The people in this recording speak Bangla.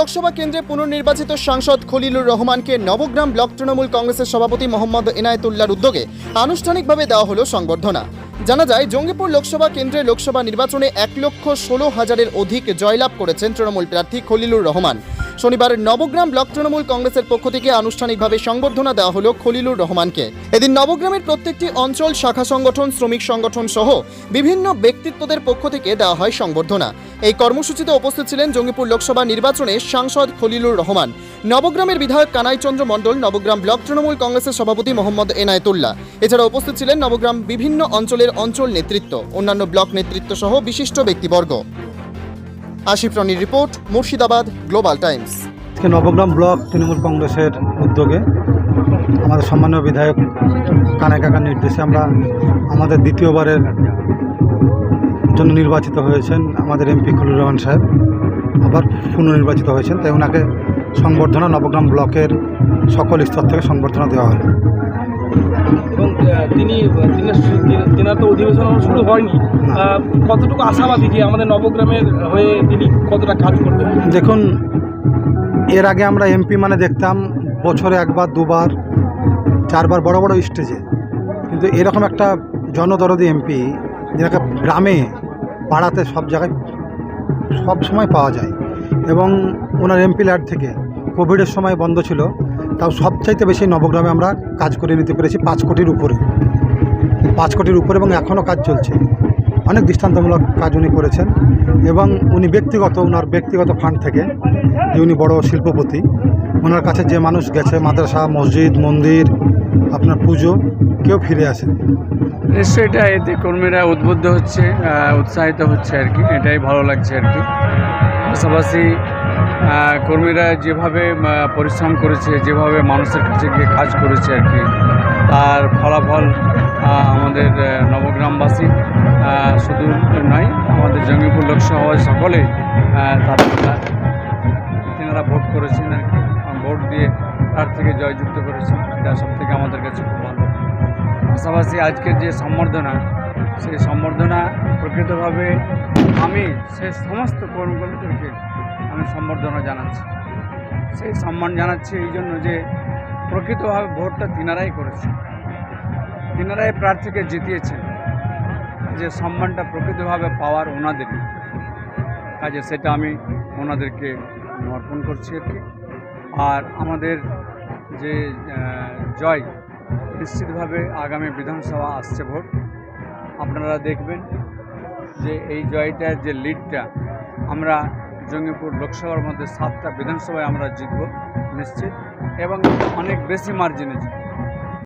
লোকসভা কেন্দ্রে পুনর্নির্বাচিত সাংসদ খলিলুর রহমানকে নবগ্রাম ব্লক তৃণমূল কংগ্রেসের সভাপতি মোহাম্মদ এনায়তুল্লার উদ্যোগে আনুষ্ঠানিকভাবে দেওয়া হল সংবর্ধনা। জানা যায়, জঙ্গিপুর লোকসভা কেন্দ্রে লোকসভা নির্বাচনে এক লক্ষ ষোলো হাজারের অধিক জয়লাভ করেছেন তৃণমূল প্রার্থী খলিলুর রহমান। শনিবার নবগ্রাম ব্লক তৃণমূল কংগ্রেসের পক্ষ থেকে আনুষ্ঠানিকভাবে সংবর্ধনা দেওয়া হলো খলিলুর রহমানকে। এদিন নবগ্রামের প্রত্যেকটি অঞ্চল শাখা সংগঠন, শ্রমিক সংগঠন সহ বিভিন্ন ব্যক্তিত্বদের পক্ষ থেকে দেওয়া হয় সংবর্ধনা। এই কর্মসূচিতে উপস্থিত ছিলেন জঙ্গিপুর লোকসভা নির্বাচনে সাংসদ খলিলুর রহমান, নবগ্রামের বিধায়ক কানাইচন্দ্র মণ্ডল, নবগ্রাম ব্লক তৃণমূল কংগ্রেসের সভাপতি মোহাম্মদ এনায়েতুল্লাহ। এছাড়া উপস্থিত ছিলেন নবগ্রাম বিভিন্ন অঞ্চলের অঞ্চল নেতৃত্ব, অন্যান্য ব্লক নেতৃত্ব সহ বিশিষ্ট ব্যক্তিবর্গ। আশিফ রনির রিপোর্ট, মুর্শিদাবাদ গ্লোবাল টাইমস আজকে নবগ্রাম ব্লক তৃণমূল কংগ্রেসের উদ্যোগে আমাদের সম্মানীয় বিধায়ক কানাই কাকার নির্দেশে আমরা আমাদের দ্বিতীয়বারের জন্য নির্বাচিত হয়েছেন আমাদের এমপি খলিল রহমান সাহেব। আবার পুনর্নির্বাচিত হয়েছেন, তাই ওনাকে সংবর্ধনা নবগ্রাম ব্লকের সকল স্তর থেকে সংবর্ধনা দেওয়া হলো। এবং তিনি তিনার তো অধিবেশন শুরু হয়নি। কতটুকু আশাবাদী যে আমাদের নবগ্রামের হয়ে তিনি কতটা কাজ করবেন? দেখুন, এর আগে আমরা এমপি মানে দেখতাম, বছরে একবার, দুবার, চারবার বড় বড় স্টেজে। কিন্তু এরকম একটা জনদরদি এমপি, যেটাকে গ্রামে, পাড়াতে সব জায়গায় সব সময় পাওয়া যায়। এবং ওনার এমপি ল্যাড থেকে কোভিডের সময় বন্ধ ছিল। তাও সবচাইতে বেশি নবগ্রামে আমরা কাজ করে নিতে পেরেছি পাঁচ কোটির উপরে। পাঁচ কোটির উপরে এবং এখনও কাজ চলছে। অনেক দৃষ্টান্তমূলক কাজ উনি করেছেন এবং উনি ব্যক্তিগত ওনার ব্যক্তিগত ফান্ড থেকে যে উনি বড় শিল্পপতি ওনার কাছে যে মানুষ গেছে, মাদ্রাসা, মসজিদ, মন্দির, আপনার পুজো, কেউ ফিরে আসেন। নিশ্চয়ই এটা এতে কর্মীরা উদ্বুদ্ধ হচ্ছে উৎসাহিত হচ্ছে আর কি। এটাই ভালো লাগছে আর কি। পাশাপাশি কর্মীরা যেভাবে পরিশ্রম করেছে যেভাবে মানুষের কাছে গিয়ে কাজ করেছে আর কি তার ফলাফল আমাদের নবগ্রামবাসী শুধু নয় আমাদের জঙ্গিপুর লোকসভা সকলেই আহ, তারা তেনারা ভোট করেছেন আর কি ভোট দিয়ে তার থেকে জয়যুক্ত করেছেন এটা সব থেকে আমাদের কাছে খুব ভালো। পাশাপাশি আজকের যে সম্বর্ধনা সেই সম্বর্ধনা প্রকৃতভাবে আমি সে সমস্ত কর্মকর্তাদেরকে আমি সম্বর্ধনা জানাচ্ছি। সেই সম্মান জানাচ্ছি এই জন্য যে প্রকৃতভাবে ভোটটা তিনারাই করেছে তিনারাই প্রার্থীকে জিতিয়েছেন। যে সম্মানটা প্রকৃতভাবে পাওয়ার ওনাদেরই কাজে সেটা আমি ওনাদেরকে অর্পণ করছি আর আর আমাদের যে জয় নিশ্চিতভাবে আগামী বিধানসভা আসছে ভোট। আপনারা দেখবেন যে এই জয়টার যে লিডটা আমরা জঙ্গিপুর লোকসভার মধ্যে সাতটা বিধানসভায় আমরা জিতব নিশ্চিত। এবং অনেক বেশি মার্জিনে জিতব।